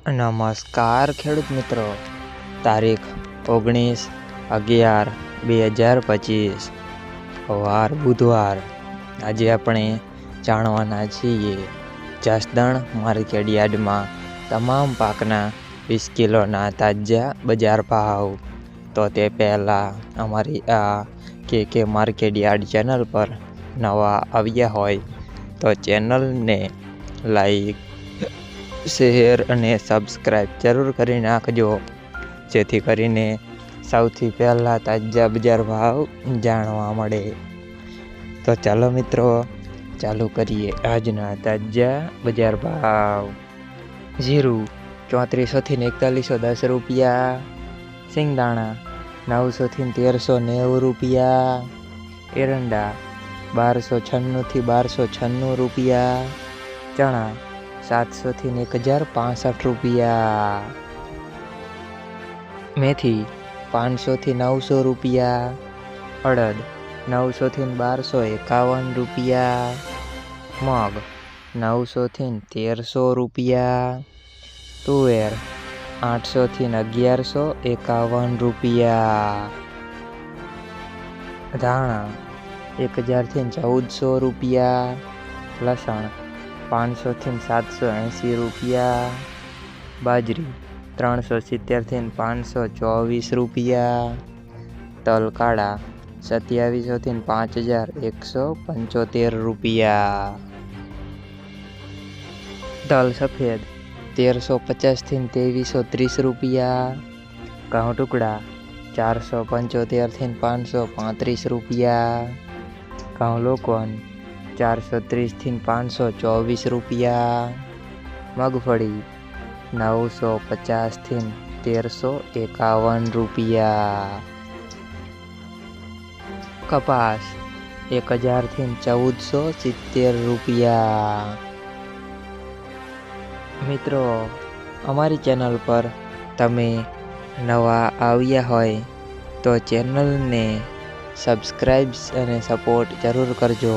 નમસ્કાર ખેડૂત મિત્રો. તારીખ ઓગણીસ અગિયાર બે હજાર પચીસ. વાર બુધવાર. આજે આપણે જાણવાના છીએ જસદણ માર્કેટ યાર્ડમાં તમામ પાકના વીસ કિલોના તાજા બજાર ભાવ. તો તે પહેલાં અમારી આ કે કે માર્કેટ યાર્ડ ચેનલ પર નવા આવ્યા હોય તો ચેનલને લાઈક શેર અને સબસ્ક્રાઈબ જરૂર કરી નાખજો. જેથી કરીને સૌથી પહેલાં તાજા બજાર ભાવ જાણવા મળે. તો ચાલો મિત્રો, ચાલુ કરીએ આજના તાજા બજાર ભાવ. જીરું ચોત્રીસોથી એકતાલીસો દસ રૂપિયા. સિંગદાણા નવસોથી તેરસો નેવું રૂપિયા. એરંડા બારસો છન્નુંથી બારસો છન્નું રૂપિયા. ચણા સાતસોથી એક હજાર પાસઠ રૂપિયા. મેથી પાંચસોથી નવસો રૂપિયા. અડદ નવસોથી બારસો એકાવન રૂપિયા. મગ નવસોથી તેરસો રૂપિયા. તુવેર આઠસોથી અગિયારસો એકાવન રૂપિયા. ધાણા એક હજારથી ચૌદસો રૂપિયા. લસણ પાંચસોથી સાતસો એંસી રૂપિયા. બાજરી ત્રણસો સિત્તેરથી પાંચસો ચોવીસ રૂપિયા તલ કાળા સત્યાવીસોથી પાંચ હજાર એકસો પંચોતેર રૂપિયા તલ સફેદ તેરસો પચાસથી ત્રેવીસો ત્રીસ રૂપિયા ઘઉં ટુકડા ચારસો પંચોતેરથી પાંચસો પાંત્રીસ રૂપિયા ઘઉં લોકવન ચારસો ત્રીસથી પાંચસો ચોવીસ રૂપિયા. મગફળી નવસો પચાસથી તેરસો એકાવન રૂપિયા. કપાસ એક હજારથી ચૌદસો સિત્તેર રૂપિયા. મિત્રો, અમારી ચેનલ પર તમે નવા આવ્યા હોય તો ચેનલને સબસ્ક્રાઈબ્સ અને સપોર્ટ જરૂર કરજો.